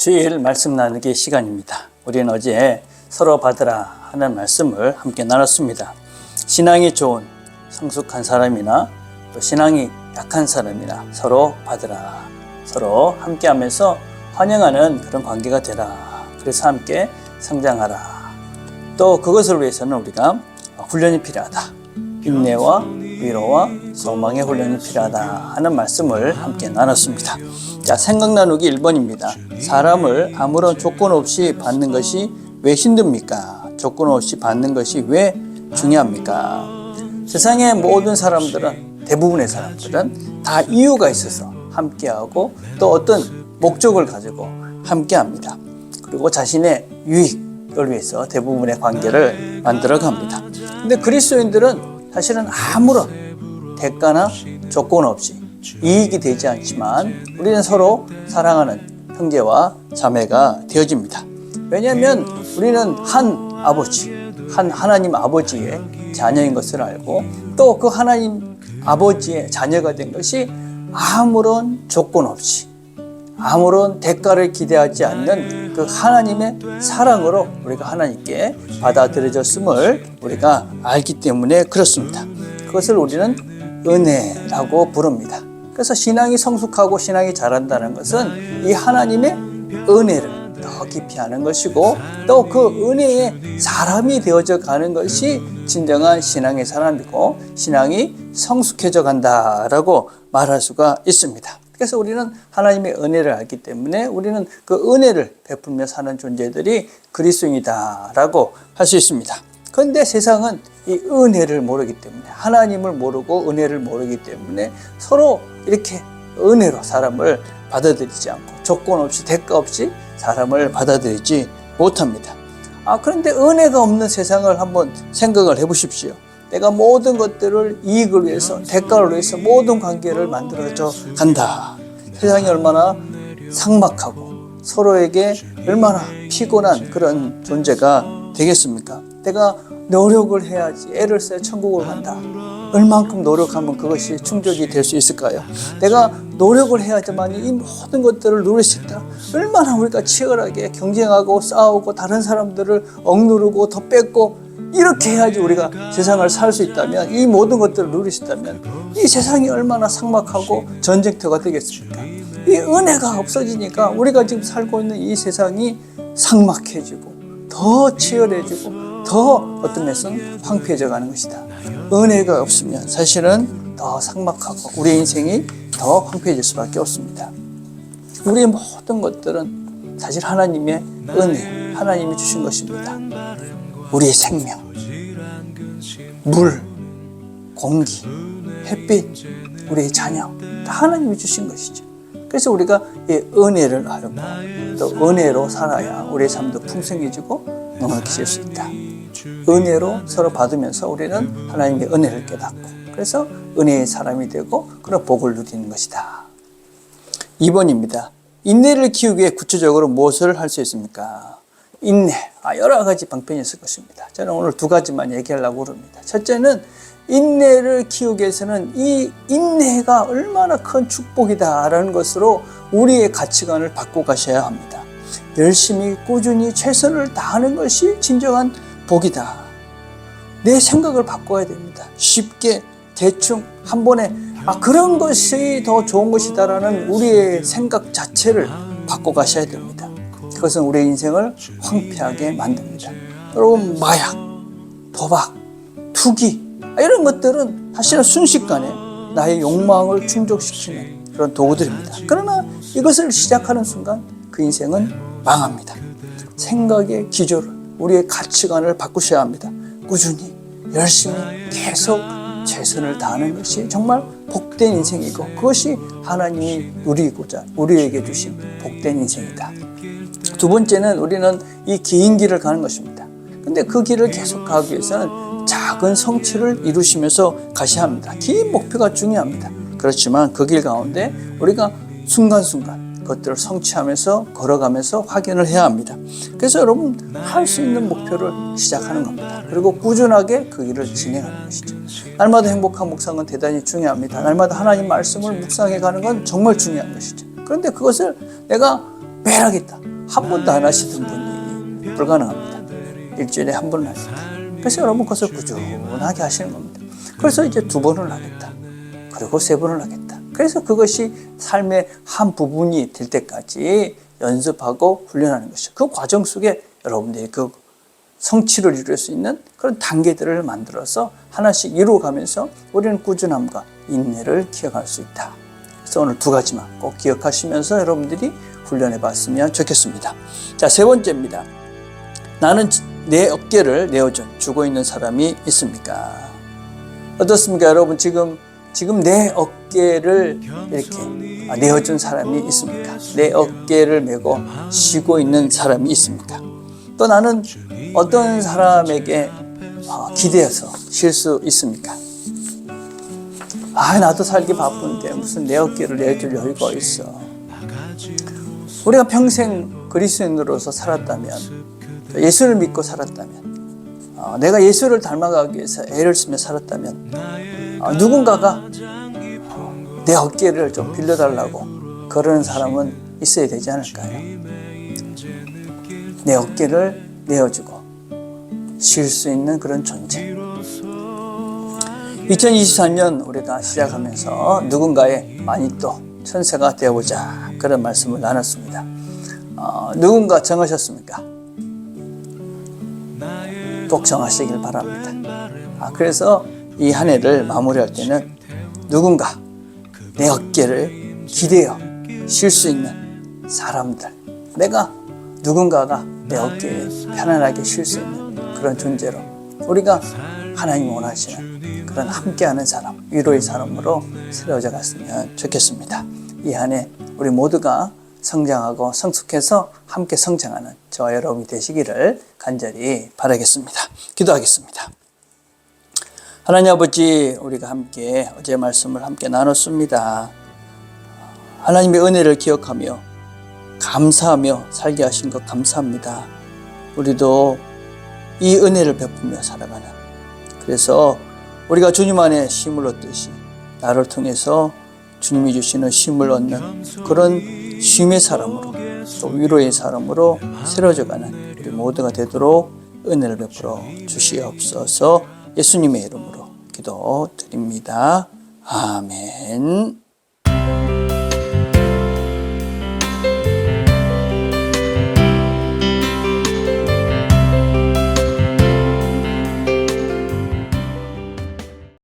주일 말씀 나누기 시간입니다. 우리는 어제 서로 받으라 하는 말씀을 함께 나눴습니다. 신앙이 좋은 성숙한 사람이나 또 신앙이 약한 사람이나 서로 받으라. 서로 함께 하면서 환영하는 그런 관계가 되라. 그래서 함께 성장하라. 또 그것을 위해서는 우리가 훈련이 필요하다. 인내와 위로와 소망의 훈련이 필요하다 하는 말씀을 함께 나눴습니다. 자, 생각 나누기 1번입니다. 사람을 아무런 조건 없이 받는 것이 왜 힘듭니까? 조건 없이 받는 것이 왜 중요합니까? 세상의 모든 사람들은 대부분의 사람들은 다 이유가 있어서 함께하고 또 어떤 목적을 가지고 함께합니다. 그리고 자신의 유익을 위해서 대부분의 관계를 만들어 갑니다. 근데 그리스도인들은 사실은 아무런 대가나 조건 없이 이익이 되지 않지만 우리는 서로 사랑하는 형제와 자매가 되어집니다. 왜냐하면 우리는 한 아버지, 한 하나님 아버지의 자녀인 것을 알고 또 그 하나님 아버지의 자녀가 된 것이 아무런 조건 없이 아무런 대가를 기대하지 않는 그 하나님의 사랑으로 우리가 하나님께 받아들여졌음을 우리가 알기 때문에 그렇습니다. 그것을 우리는 은혜라고 부릅니다. 그래서 신앙이 성숙하고 신앙이 자란다는 것은 이 하나님의 은혜를 더 깊이 하는 것이고 또 그 은혜의 사람이 되어져 가는 것이 진정한 신앙의 사람이고 신앙이 성숙해져 간다라고 말할 수가 있습니다. 그래서 우리는 하나님의 은혜를 알기 때문에 우리는 그 은혜를 베풀며 사는 존재들이 그리스도인이다라고 할 수 있습니다. 그런데 세상은 이 은혜를 모르기 때문에 하나님을 모르고 은혜를 모르기 때문에 서로 이렇게 은혜로 사람을 받아들이지 않고 조건 없이 대가 없이 사람을 받아들이지 못합니다. 아 그런데 은혜가 없는 세상을 한번 생각을 해 보십시오. 내가 모든 것들을 이익을 위해서 대가를 위해서 모든 관계를 만들어져 간다. 세상이 얼마나 삭막하고 서로에게 얼마나 피곤한 그런 존재가 되겠습니까? 내가 노력을 해야지 애를 써야 천국을 간다. 얼만큼 노력하면 그것이 충족이 될 수 있을까요? 내가 노력을 해야지만 이 모든 것들을 누릴 수 있다. 얼마나 우리가 치열하게 경쟁하고 싸우고 다른 사람들을 억누르고 더 뺏고 이렇게 해야지 우리가 세상을 살 수 있다면 이 모든 것들을 누릴 수 있다면 이 세상이 얼마나 삭막하고 전쟁터가 되겠습니까? 이 은혜가 없어지니까 우리가 지금 살고 있는 이 세상이 삭막해지고 더 치열해지고 더 어떤 면에서는 황폐해져 가는 것이다. 은혜가 없으면 사실은 더 삭막하고 우리 인생이 더 황폐해질 수밖에 없습니다. 우리의 모든 것들은 사실 하나님의 은혜, 하나님이 주신 것입니다. 우리의 생명, 물, 공기, 햇빛, 우리의 자녀, 다 하나님이 주신 것이죠. 그래서 우리가 이 은혜를 알고 또 은혜로 살아야 우리의 삶도 풍성해지고 넉넉해질 수 있다. 은혜로 서로 받으면서 우리는 하나님의 은혜를 깨닫고 그래서 은혜의 사람이 되고 그런 복을 누리는 것이다. 2번입니다. 인내를 키우기 위해 구체적으로 무엇을 할 수 있습니까? 인내. 아, 여러 가지 방편이 있을 것입니다. 저는 오늘 두 가지만 얘기하려고 합니다. 첫째는 인내를 키우기 위해서는 이 인내가 얼마나 큰 축복이다라는 것으로 우리의 가치관을 바꿔 가셔야 합니다. 열심히 꾸준히 최선을 다하는 것이 진정한 복이다. 내 생각을 바꿔야 됩니다. 쉽게 대충 한 번에 아 그런 것이 더 좋은 것이다라는 우리의 생각 자체를 바꿔 가셔야 됩니다. 그것은 우리의 인생을 황폐하게 만듭니다. 여러분 마약, 도박, 투기 이런 것들은 사실은 순식간에 나의 욕망을 충족시키는 그런 도구들입니다. 그러나 이것을 시작하는 순간 그 인생은 망합니다. 생각의 기조를 우리의 가치관을 바꾸셔야 합니다. 꾸준히 열심히 계속 최선을 다하는 것이 정말 복된 인생이고 그것이 하나님이 누리고자 우리에게 주신 복된 인생이다. 두 번째는 우리는 이 긴 길을 가는 것입니다. 근데 그 길을 계속 가기 위해서는 작은 성취를 이루시면서 가셔야 합니다. 긴 목표가 중요합니다. 그렇지만 그 길 가운데 우리가 순간순간 그것들을 성취하면서 걸어가면서 확인을 해야 합니다. 그래서 여러분 할 수 있는 목표를 시작하는 겁니다. 그리고 꾸준하게 그 일을 진행하는 것이죠. 날마다 행복한 묵상은 대단히 중요합니다. 날마다 하나님 말씀을 묵상해 가는 건 정말 중요한 것이죠. 그런데 그것을 내가 매일 하겠다. 한 번도 안 하시던 분이 불가능합니다. 일주일에 한 번은 하겠다. 그래서 여러분 그것을 꾸준하게 하시는 겁니다. 그래서 이제 두 번을 하겠다. 그리고 세 번을 하겠다. 그래서 그것이 삶의 한 부분이 될 때까지 연습하고 훈련하는 것이죠. 그 과정 속에 여러분들이 그 성취를 이룰 수 있는 그런 단계들을 만들어서 하나씩 이루어가면서 우리는 꾸준함과 인내를 기억할 수 있다. 그래서 오늘 두 가지만 꼭 기억하시면서 여러분들이 훈련해 봤으면 좋겠습니다. 자, 세 번째입니다. 나는 내 어깨를 내어준 죽어 있는 사람이 있습니까? 어떻습니까? 여러분 지금 지금 내 어깨를 이렇게 아, 내어준 사람이 있습니까? 내 어깨를 메고 쉬고 있는 사람이 있습니까? 또 나는 어떤 사람에게 어, 기대어서 쉴 수 있습니까? 아, 나도 살기 바쁜데 무슨 내 어깨를 내줄 여유가 있어. 우리가 평생 그리스도인으로서 살았다면, 예수를 믿고 살았다면, 어, 내가 예수를 닮아가기 위해서 애를 쓰며 살았다면, 어, 누군가가 어, 내 어깨를 좀 빌려달라고 그러는 사람은 있어야 되지 않을까요? 내 어깨를 내어주고 쉴 수 있는 그런 존재. 2024년 우리가 시작하면서 누군가의 많이 또 천사가 되어보자 그런 말씀을 나눴습니다. 어, 누군가 정하셨습니까? 꼭 정하시길 바랍니다. 아, 그래서 이 한 해를 마무리할 때는 누군가 내 어깨를 기대어 쉴 수 있는 사람들, 내가 누군가가 내 어깨에 편안하게 쉴 수 있는 그런 존재로 우리가 하나님 원하시는 그런 함께하는 사람, 위로의 사람으로 세워져 갔으면 좋겠습니다. 이한해 우리 모두가 성장하고 성숙해서 함께 성장하는 저와 여러분이 되시기를 간절히 바라겠습니다. 기도하겠습니다. 하나님 아버지, 우리가 함께 어제 말씀을 함께 나눴습니다. 하나님의 은혜를 기억하며 감사하며 살게 하신 것 감사합니다. 우리도 이 은혜를 베풀며 살아가는 그래서 우리가 주님 안에 힘을 얻듯이 나를 통해서 주님이 주시는 힘을 얻는 그런 쉼의 사람으로 또 위로의 사람으로 새로져가는 우리 모두가 되도록 은혜를 베풀어 주시옵소서 예수님의 이름으로 기도드립니다. 아멘.